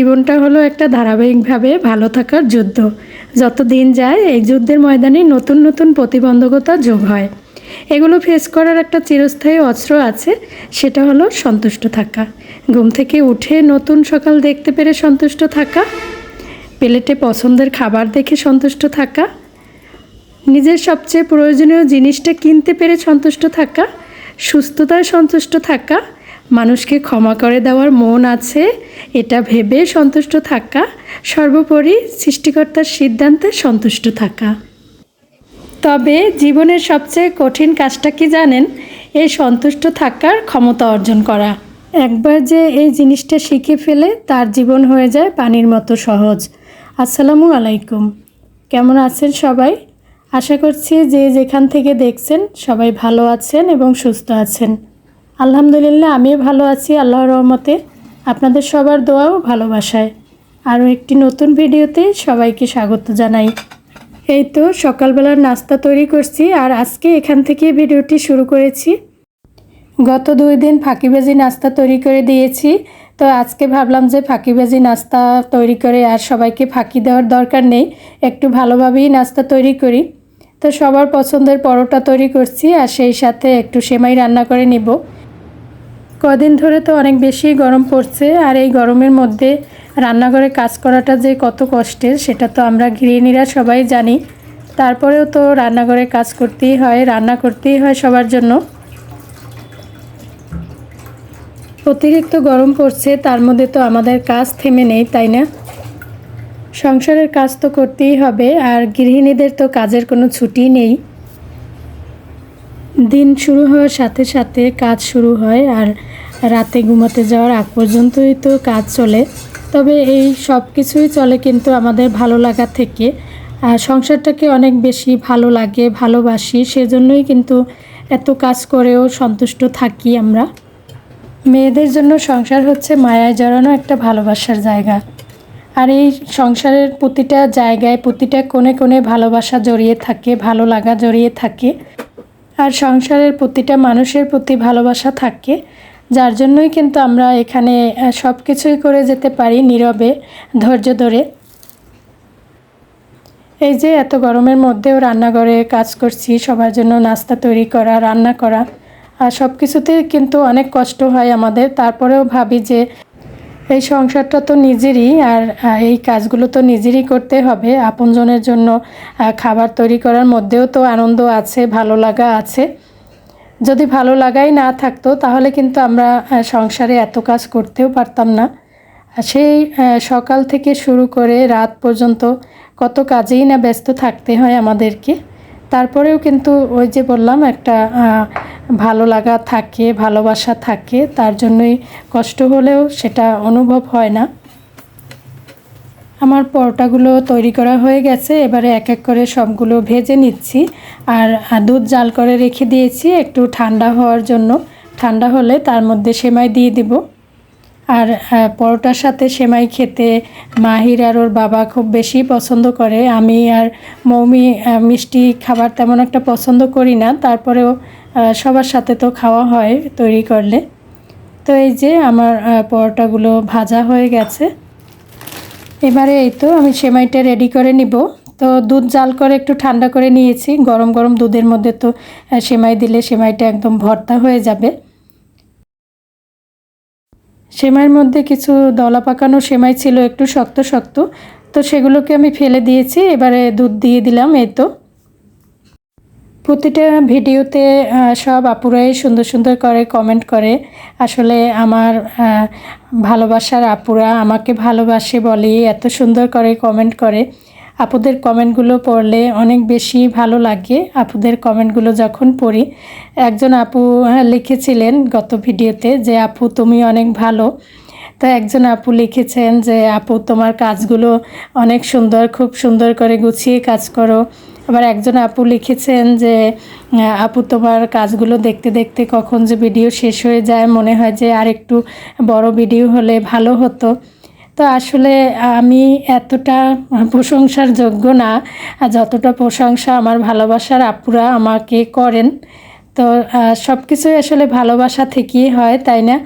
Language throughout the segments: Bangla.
জীবনটা হলো একটা ধারাবাহিকভাবে ভালো থাকার যুদ্ধ। যত দিন যায়, এই যুদ্ধের ময়দানে নতুন নতুন প্রতিবন্ধকতা যোগ হয়। এগুলো ফেস করার একটা চিরস্থায়ী অস্ত্র আছে, সেটা হলো সন্তুষ্ট থাকা। ঘুম থেকে উঠে নতুন সকাল দেখতে পেরে সন্তুষ্ট থাকা, প্লেটে পছন্দের খাবার দেখে সন্তুষ্ট থাকা, নিজের সবচেয়ে প্রয়োজনীয় জিনিসটা কিনতে পেরে সন্তুষ্ট থাকা, সুস্থতায় সন্তুষ্ট থাকা মানুষকে ক্ষমা করে দেওয়ার মন আছে, এটা ভেবে সন্তুষ্ট থাকা। সর্বোপরি সৃষ্টিকর্তার সিদ্ধান্তে সন্তুষ্ট থাকা। তবে জীবনের সবচেয়ে কঠিন কাজটা কি জানেন? এই সন্তুষ্ট থাকার ক্ষমতা অর্জন করা। একবার যে এই জিনিসটা শিখে ফেলে তার জীবন হয়ে যায় পানির মতো সহজ। আসসালামু আলাইকুম। কেমন আছেন সবাই? আশা করছি যে যেখান থেকে দেখছেন সবাই ভালো আছেন এবং সুস্থ আছেন। আলহামদুলিল্লাহ, আমিও ভালো আছি, আল্লাহর রহমতে। আপনাদের সবার দোয়াও ভালোবাসায়। আরও একটি নতুন ভিডিওতে সবাইকে স্বাগত জানাই। এই তো সকালবেলার নাস্তা তৈরি করছি, আর আজকে এখান থেকে ভিডিওটি শুরু করেছি। গত দুই দিন ফাঁকিবাজি নাস্তা তৈরি করে দিয়েছি, তো আজকে ভাবলাম যে ফাঁকিবাজি নাস্তা তৈরি করে আর সবাইকে ফাঁকি দেওয়ার দরকার নেই, একটু ভালোভাবেই নাস্তা তৈরি করি। তো সবার পছন্দের পরোটা তৈরি করছি, আর সেই সাথে একটু সেমাই রান্না করে নিব। কদিন ধরে তো অনেক বেশি গরম পড়ছে, আর এই গরমের মধ্যে রান্নাঘরে কাজ করাটা যে কত কষ্টের, সেটা তো আমরা গৃহিণীরা সবাই জানি। তারপরেও তো রান্নাঘরে কাজ করতেই হয়, রান্না করতেই হয় সবার জন্য। অতিরিক্ত গরম পড়ছে, তার মধ্যে তো আমাদের কাজ থেমে নেই, তাই না? সংসারের কাজ তো করতেই হবে, আর গৃহিণীদের তো কাজের কোনো ছুটি নেই। দিন শুরু হওয়ার সাথে সাথে কাজ শুরু হয়, আর রাতে ঘুমাতে যাওয়ার আগ পর্যন্তই তো কাজ চলে। তবে এই সব কিছুই চলে কিন্তু আমাদের ভালো লাগা থেকে। আর সংসারটাকে অনেক বেশি ভালো লাগে, ভালোবাসি, সেজন্যই কিন্তু এত কাজ করেও সন্তুষ্ট থাকি আমরা। মেয়েদের জন্য সংসার হচ্ছে মায়ায় জড়ানো একটা ভালোবাসার জায়গা। আর এই সংসারের প্রতিটা জায়গায়, প্রতিটা কোণে কোণে ভালোবাসা জড়িয়ে থাকে, ভালো লাগা জড়িয়ে থাকে। আর সংসারের প্রতিটা মানুষের প্রতি ভালোবাসা থাকে। যার জন্যই কিন্তু আমরা এখানে সব কিছুই করে যেতে পারি নীরবে, ধৈর্য ধরে। এই যে এত গরমের মধ্যেও রান্নাঘরে কাজ করছি, সবার জন্য নাস্তা তৈরি করা, রান্না করা, আর সব কিছুতে কিন্তু অনেক কষ্ট হয় আমাদের। তারপরেও ভাবি যে এই সংসারটা তো নিজেরই, আর এই কাজগুলো তো নিজেরই করতে হবে। আপনজনের জন্য খাবার তৈরি করার মধ্যেও তো আনন্দ আছে, ভালো লাগা আছে। যদি ভালো লাগাই না থাকতো, তাহলে কিন্তু আমরা সংসারে এত কাজ করতেও পারতাম না। সেই সকাল থেকে শুরু করে রাত পর্যন্ত কত কাজেই না ব্যস্ত থাকতে হয় আমাদেরকে। তারপরেও কিন্তু ওই যে বললাম, একটা ভালো লাগা থাকে, ভালোবাসা থাকে, তার জন্যই কষ্ট হলেও সেটা অনুভব হয় না। আমার পরোটাগুলো তৈরি করা হয়ে গেছে। এবারে এক এক করে সবগুলো ভেজে নিচ্ছি। আর দুধ জাল করে রেখে দিয়েছি একটু ঠান্ডা হওয়ার জন্য। ঠান্ডা হলে তার মধ্যে সেমাই দিয়ে দিব। আর পরোটার সাথে সেমাই খেতে মাহির আর ওর বাবা খুব বেশি পছন্দ করে। আমি আর মৌমি মিষ্টি খাবার তেমন একটা পছন্দ করি না। তারপরেও সবার সাথে তো খাওয়া হয় তৈরি করলে। তো এই যে আমার পরোটাগুলো ভাজা হয়ে গেছে। এবারে এই তো আমি সেমাইটা রেডি করে নিব। তো দুধ জাল করে একটু ঠান্ডা করে নিয়েছি। গরম গরম দুধের মধ্যে তো সেমাই দিলে সেমাইটা একদম ভর্তা হয়ে যাবে। সেমাইয়ের মধ্যে কিছু দলা পাকানো সেমাই ছিল একটু শক্ত শক্ত। তো সেগুলোকে আমি ফেলে দিয়েছি। এবারে দুধ দিয়ে দিলাম এই তো। প্রতিটা ভিডিওতে সব আপুরাই সুন্দর সুন্দর করে কমেন্ট করে। আসলে আমার ভালোবাসার আপুরা আমাকে ভালোবাসে বলে এত সুন্দর করে কমেন্ট করে। আপুদের কমেন্টগুলো পড়লে অনেক বেশি ভালো লাগে। আপুদের কমেন্টগুলো যখন পড়ি, একজন আপু লিখেছিলেন গত ভিডিওতে যে, আপু, তুমি অনেক ভালো। তো একজন আপু লিখেছেন যে, আপু, তোমার কাজগুলো অনেক সুন্দর, খুব সুন্দর করে গুছিয়ে কাজ করো। আবার একজন আপু লিখেছেন যে আপু তোমার কাজগুলো দেখতে দেখতে কখন যে ভিডিও শেষ হয়ে যায়, মনে হয় যে আর একটু বড় ভিডিও হলে ভালো হতো। তো আসলে আমি এতটা প্রশংসার যোগ্য না যতটা প্রশংসা আমার ভালোবাসার আপুরা আমাকে করেন, তো সব কিছুই আসলে ভালোবাসা থেকেই হয়, তাই না?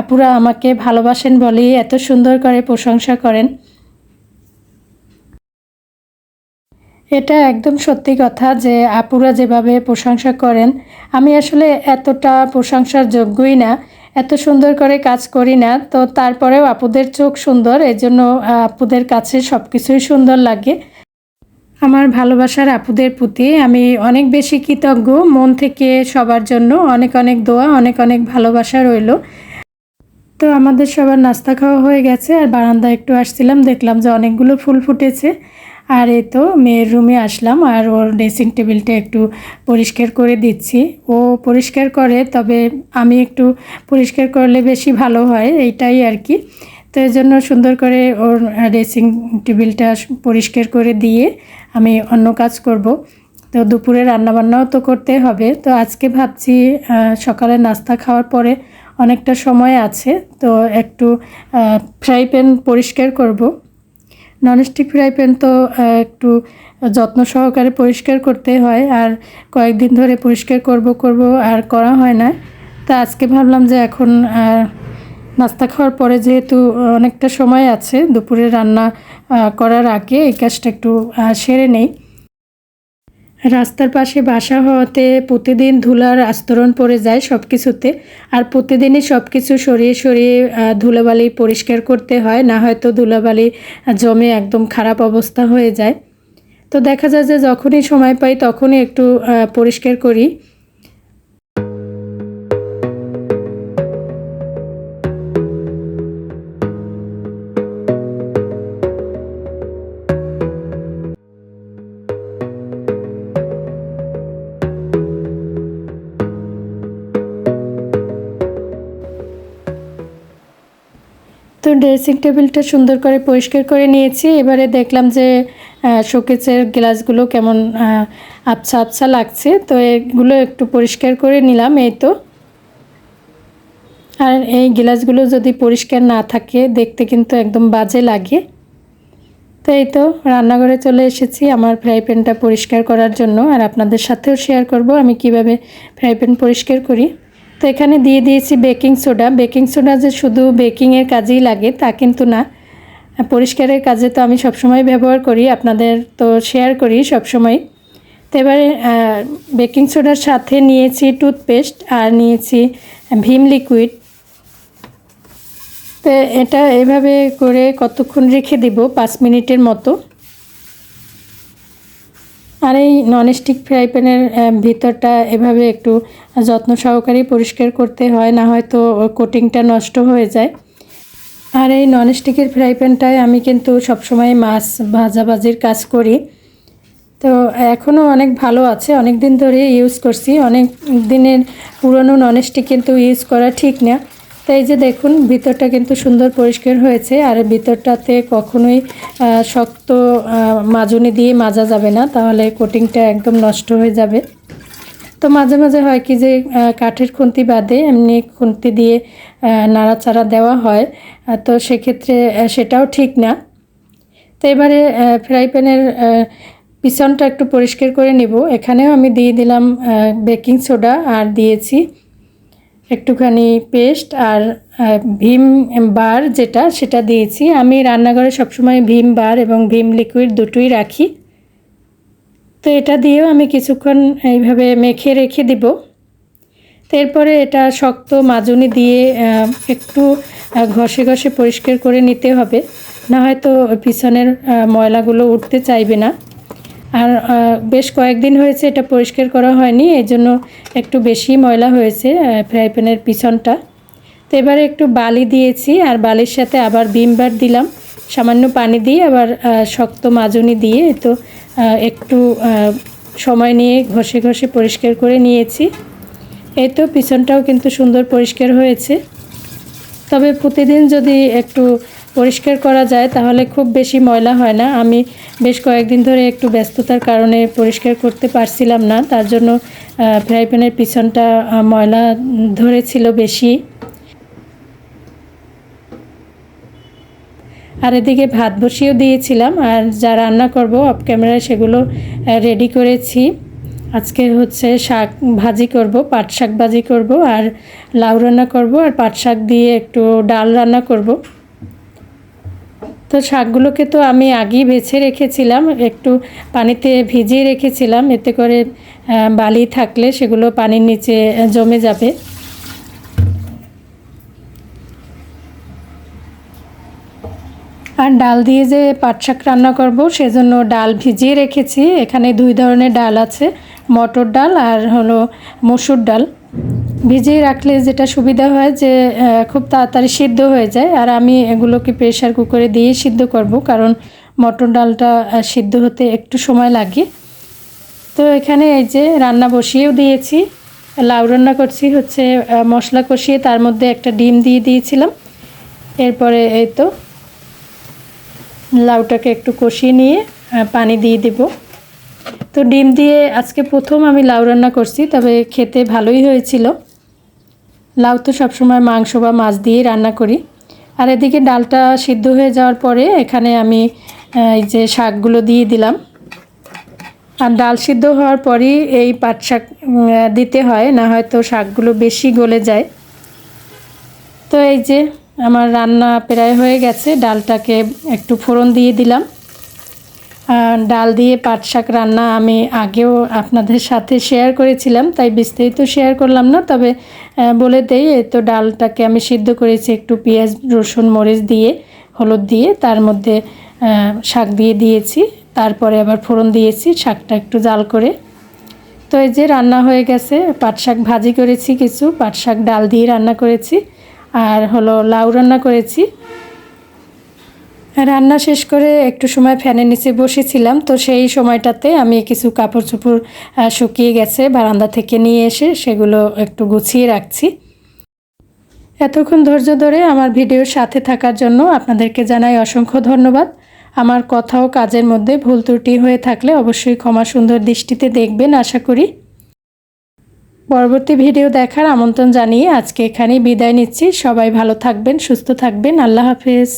আপুরা আমাকে ভালোবাসেন বলেই এত সুন্দর করে প্রশংসা করেন। এটা একদম সত্যি কথা যে আপুরা যেভাবে প্রশংসা করেন, আমি আসলে এতটা প্রশংসার যোগ্যই না, এত সুন্দর করে কাজ করি না, তো তারপরেও আপুদের চোখ সুন্দর এই জন্য আপুদের কাছে সব কিছুই সুন্দর লাগে। আমার ভালোবাসার আপুদের প্রতি আমি অনেক বেশি কৃতজ্ঞ, মন থেকে সবার জন্য অনেক অনেক দোয়া, অনেক অনেক ভালোবাসা রইল। তো আমাদের সবার নাস্তা খাওয়া হয়ে গেছে, আর বারান্দায় একটু আসছিলাম, দেখলাম যে অনেকগুলো ফুল ফুটেছে। আর এই তো মেয়ের রুমে আসলাম আর ওর ড্রেসিং টেবিলটা একটু পরিষ্কার করে দিচ্ছি। ও পরিষ্কার করে, তবে আমি একটু পরিষ্কার করলে বেশি ভালো হয়, এইটাই আর কি। তো এই জন্য সুন্দর করে ওর ড্রেসিং টেবিলটা পরিষ্কার করে দিয়ে আমি অন্য কাজ করব। তো দুপুরে রান্নাবান্নাও তো করতে হবে। তো আজকে ভাবছি সকালে নাস্তা খাওয়ার পরে অনেকটা সময় আছে, তো একটু ফ্রাই প্যান পরিষ্কার করব। ননস্টিক ফ্রাই প্যান তো একটু যত্ন সহকারে পরিষ্কার করতে হয় আর কয়েকদিন ধরে পরিষ্কার করব করব আর করা হয় না। তা আজকে ভাবলাম যে এখন নাস্তা খাওয়ার পরে যেহেতু অনেকটা সময় আছে দুপুরে রান্না করার আগে এই কাজটা একটু সেরে নেই। রাস্তার পাশে বাসা হওয়াতে প্রতিদিন ধুলার আস্তরণ পড়ে যায় সব কিছুতে আর প্রতিদিনই সব কিছু সরিয়ে সরিয়ে ধুলাবালি পরিষ্কার করতে হয়, না হয়তো ধুলাবালি জমে একদম খারাপ অবস্থা হয়ে যায়। তো দেখা যায় যে যখনই সময় পাই তখনই একটু পরিষ্কার করি। ড্রেসিং টেবিলটা সুন্দর করে পরিষ্কার করে নিয়েছি। এবারে দেখলাম যে শোকেসের গ্লাসগুলো কেমন আবছা আবছা লাগছে। তো এগুলো একটু পরিষ্কার করে নিলাম এই তো। আর এই গ্লাসগুলো যদি পরিষ্কার না থাকে, দেখতে কিন্তু একদম বাজে লাগে। তো এই তো, রান্নাঘরে চলে এসেছি আমার ফ্রাই প্যানটা পরিষ্কার করার জন্য। আর আপনাদের সাথেও শেয়ার করব আমি কীভাবে ফ্রাই প্যান পরিষ্কার করি। তো এখানে দিয়ে দিয়েছি বেকিং সোডা। বেকিং সোডা যে শুধু বেকিংয়ের কাজেই লাগে, তা কিন্তু না। পরিষ্কারের কাজে তো আমি সবসময় ব্যবহার করি, আপনাদের তো শেয়ার করি সবসময়। তো এবারে বেকিং সোডার সাথে নিয়েছি টুথপেস্ট আর নিয়েছি ভিম লিকুইড তো এটা এভাবে করে কতক্ষণ রেখে দিব? পাঁচ মিনিটের মতো। আর এই ননস্টিক ফ্রাই প্যানের ভিতরটা এভাবে একটু যত্ন সহকারে পরিষ্কার করতে হয়, না হয়তো কোটিংটা নষ্ট হয়ে যায়। আর এই ননস্টিকের ফ্রাই প্যানটায় আমি কিন্তু সবসময় মাছ ভাজাভাজির কাজ করি। তো এখনও অনেক ভালো আছে অনেক দিন ধরে ইউজ করছি, অনেক দিনের পুরনো ননস্টিক কিন্তু ইউজ করা ঠিক না। তো এই যে দেখুন, ভিতরটা কিন্তু সুন্দর পরিষ্কার হয়েছে, আর ভিতরটাতে কখনোই শক্ত মাজুনি দিয়ে মাজা যাবে না, তাহলে কোটিংটা একদম নষ্ট হয়ে যাবে। তো মাঝে মাঝে হয় কি যে কাঠের খুন্তি বাদে এমনি খুন্তি দিয়ে নাড়াচাড়া দেওয়া হয় তো সেক্ষেত্রে সেটাও ঠিক না। তো এবারে ফ্রাই প্যানের পিছনটা একটু পরিষ্কার করে নিব। এখানেও আমি দিয়ে দিলাম বেকিং সোডা, আর দিয়েছি একটুখানি পেস্ট আর ভীম বার যেটা, সেটা দিয়েছি। আমি রান্নাঘরে সবসময় ভীম বার এবং ভীম লিকুইড দুটোই রাখি। তো এটা দিয়েও আমি কিছুক্ষণ এইভাবে মেখে রেখে দিব। এরপরে এটা শক্ত মাজুনি দিয়ে একটু ঘষে ঘষে পরিষ্কার করে নিতে হবে। না হয়তো পিছনের ময়লাগুলো উঠতে চাইবে না। আর বেশ কয়েকদিন হয়েছে এটা পরিষ্কার করা হয়নি, এই জন্য একটু বেশি ময়লা হয়েছে ফ্রাই প্যানের পিছনটা। তো এবারে একটু বালি দিয়েছি, আর বালির সাথে আবার বিমবার দিলাম। সামান্য পানি দিয়ে আবার শক্ত মাজুনি দিয়ে তো একটু সময় নিয়ে ঘষে ঘষে পরিষ্কার করে নিয়েছি। এই তো পিছনটাও কিন্তু সুন্দর পরিষ্কার হয়েছে। তবে প্রতিদিন যদি একটু পরিষ্কার করা যায়, তাহলে খুব বেশি ময়লা হয় না। আমি বেশ কয়েকদিন ধরে একটু ব্যস্ততার কারণে পরিষ্কার করতে পারছিলাম না, তার জন্য ফ্রাই প্যানের পিছনটা ময়লা ধরেছিল বেশি। আর এদিকে ভাত বসিয়েও দিয়েছিলাম, আর যা রান্না করব অফ ক্যামেরায় সেগুলো রেডি করেছি। আজকে হচ্ছে শাক ভাজি করব, পাট শাক ভাজি করব, আর লাউ রান্না করব, আর পাট শাক দিয়ে একটু ডাল রান্না করব। তো শাকগুলোকে তো আমি আগেই বেছে রেখেছিলাম, একটু পানিতে ভিজিয়ে রেখেছিলাম, এতে করে বালি থাকলে সেগুলো পানির নিচে জমে যাবে। আর ডাল দিয়ে যে পাট শাক রান্না করব, সেজন্য ডাল ভিজিয়ে রেখেছি। এখানে দুই ধরনের ডাল আছে, মটর ডাল আর হলো মসুর ডাল। ভিজিয়ে রাখলে যেটা সুবিধা হয় যে খুব তাড়াতাড়ি সিদ্ধ হয়ে যায়। আর আমি এগুলোকে প্রেশার কুকারে দিয়ে সিদ্ধ করব, কারণ মটর ডালটা সিদ্ধ হতে একটু সময় লাগে। তো এখানে এই যে রান্না বসিয়েও দিয়েছি। লাউ রান্না করছি হচ্ছে মশলা কষিয়ে তার মধ্যে একটা ডিম দিয়ে দিয়েছিলাম। এরপরে এই তো লাউটাকে একটু কষিয়ে নিয়ে পানি দিয়ে দেব। তো ডিম দিয়ে আজকে প্রথম আমি লাউ রান্না করছি, তবে খেতে ভালোই হয়েছিল। লাউ তো সবসময় মাংস বা মাছ দিয়ে রান্না করি। আর এদিকে ডালটা সিদ্ধ হয়ে যাওয়ার পরে এখানে আমি এই যে শাকগুলো দিয়ে দিলাম। আর ডাল সিদ্ধ হওয়ার পরই এই পাট শাক দিতে হয়, না হয়তো শাকগুলো বেশি গলে যায়। তো এই যে আমার রান্না প্রায় হয়ে গেছে, ডালটাকে একটু ফোড়ন দিয়ে দিলাম। ডাল দিয়ে পাট শাক রান্না আমি আগেও আপনাদের সাথে শেয়ার করেছিলাম, তাই বিস্তারিত শেয়ার করলাম না। তবে বলে দেই, এই তো ডালটাকে আমি সিদ্ধ করেছি একটু পেঁয়াজ, রসুন, মরিচ দিয়ে, হলুদ দিয়ে, তার মধ্যে শাক দিয়ে দিয়েছি। তারপরে আবার ফোড়ন দিয়েছি, শাকটা একটু জাল করে। তো এই যে রান্না হয়ে গেছে, পাট শাক ভাজি করেছি কিছু, পাট শাক ডাল দিয়ে রান্না করেছি, আর হলো লাউ রান্না করেছি। রান্না শেষ করে একটু সময় ফ্যানের নিচে বসেছিলাম, তো সেই সময়টাতে আমি কিছু কাপড় চোপড় শুকিয়ে গেছে, বারান্দা থেকে নিয়ে এসে সেগুলো একটু গুছিয়ে রাখছি। এতক্ষণ ধৈর্য ধরে আমার ভিডিওর সাথে থাকার জন্য আপনাদেরকে জানাই অসংখ্য ধন্যবাদ। আমার কথা ও কাজের মধ্যে ভুল ত্রুটি হয়ে থাকলে অবশ্যই ক্ষমা সুন্দর দৃষ্টিতে দেখবেন, আশা করি। পরবর্তী ভিডিও দেখার আমন্ত্রণ জানিয়ে আজকে এখানেই বিদায় নিচ্ছি। সবাই ভালো থাকবেন, সুস্থ থাকবেন। আল্লাহ হাফেজ।